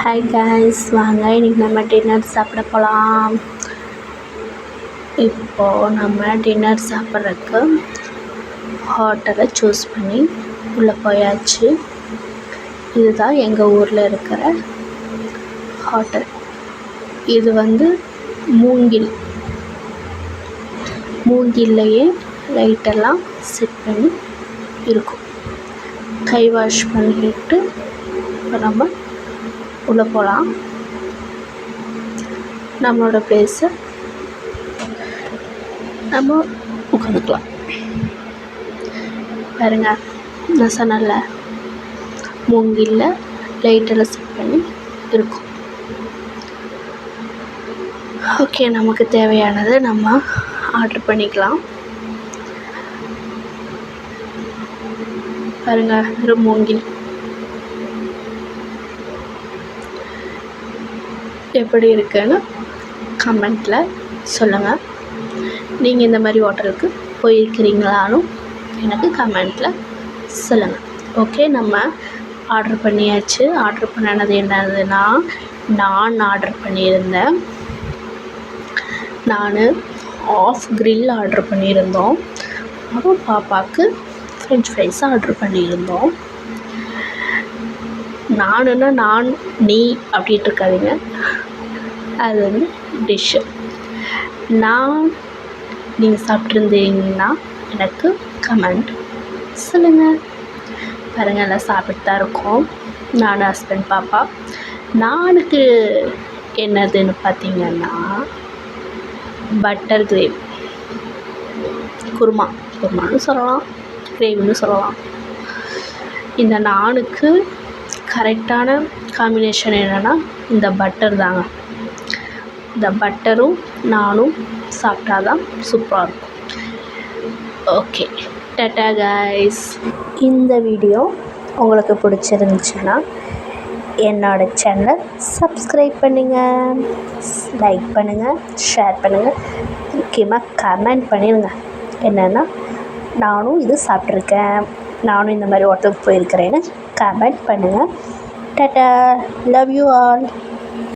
Hi guys வாங்க இன்றைக்கி நம்ம டின்னர் சாப்பிட போகலாம் இப்போது நம்ம டின்னர் சாப்பிட்றதுக்கு ஹோட்டலை சூஸ் பண்ணி உள்ளே போயாச்சு. இதுதான் எங்கள் ஊரில் இருக்கிற ஹோட்டல் இது வந்து மூங்கில். மூங்கில்லையே லைட்டெல்லாம் செட் பண்ணி இருக்கும். கை வாஷ் பண்ணிட்டு இப்போ நம்ம உள்ளே போகலாம். நம்மளோட ப்ளேஸை நம்ம உட்காந்துக்கலாம். பாருங்க நான் சொன்னல மூங்கில் லைட்டெல்லாம் செட் பண்ணி இருக்கும். ஓகே நமக்கு தேவையானதை நம்ம ஆர்டர் பண்ணிக்கலாம். பாருங்கள் ஒரு மூங்கில். எப்படி இருக்குன்னு கமெண்ட்டில் சொல்லுங்கள் நீங்கள் இந்த மாதிரி ஹோட்டலுக்கு போயிருக்கிறீங்களானும் எனக்கு கமெண்ட்டில் சொல்லுங்கள் ஓகே நம்ம ஆர்டர் பண்ணியாச்சு. ஆர்டர் பண்ணினது என்னதுன்னா நான் ஆர்டர் பண்ணியிருந்தேன். நான் ஆஃப் கிரில் ஆர்டர் பண்ணியிருந்தோம். அப்புறம் பாப்பாவுக்கு ஃப்ரெஞ்ச் ஃப்ரைஸ் ஆர்டர் பண்ணியிருந்தோம். நானுன்னா நான் நீ அப்படின்ட்டு இருக்காதிங்க. அது வந்து டிஷ்ஷு நான் நீங்கள் சாப்பிட்ருந்தீங்கன்னா எனக்கு கமெண்ட் சொல்லுங்கள் பாருங்கள் எல்லாம் சாப்பிட்டு தான் இருக்கோம். நான் ஹஸ்பண்ட் பாப்பா. நானுக்கு என்னதுன்னு பார்த்தீங்கன்னா பட்டர் கிரேவி குருமா. குருமான்னு சொல்லலாம். கிரேவின்னு சொல்லலாம். இந்த நானுக்கு கரெக்டான காம்பினேஷன் என்னென்னா இந்த பட்டர் தாங்க. இந்த பட்டரும் நானும் சாப்பிட்டா தான் சூப்பராக இருக்கும். ஓகே டட்டா கைஸ் இந்த வீடியோ உங்களுக்கு பிடிச்சிருந்துச்சுன்னா என்னோட சேனல் சப்ஸ்கிரைப் பண்ணுங்கள் லைக் பண்ணுங்கள் ஷேர் பண்ணுங்கள் முக்கியமாக கமெண்ட் பண்ணிடுங்க என்னென்னா நானும் இது சாப்பிட்ருக்கேன் நானும் இந்த மாதிரி ஹோட்டலுக்கு போயிருக்கிறேன்னு கமெண்ட் பண்ணுங்கள் டட்டா லவ் யூ ஆல்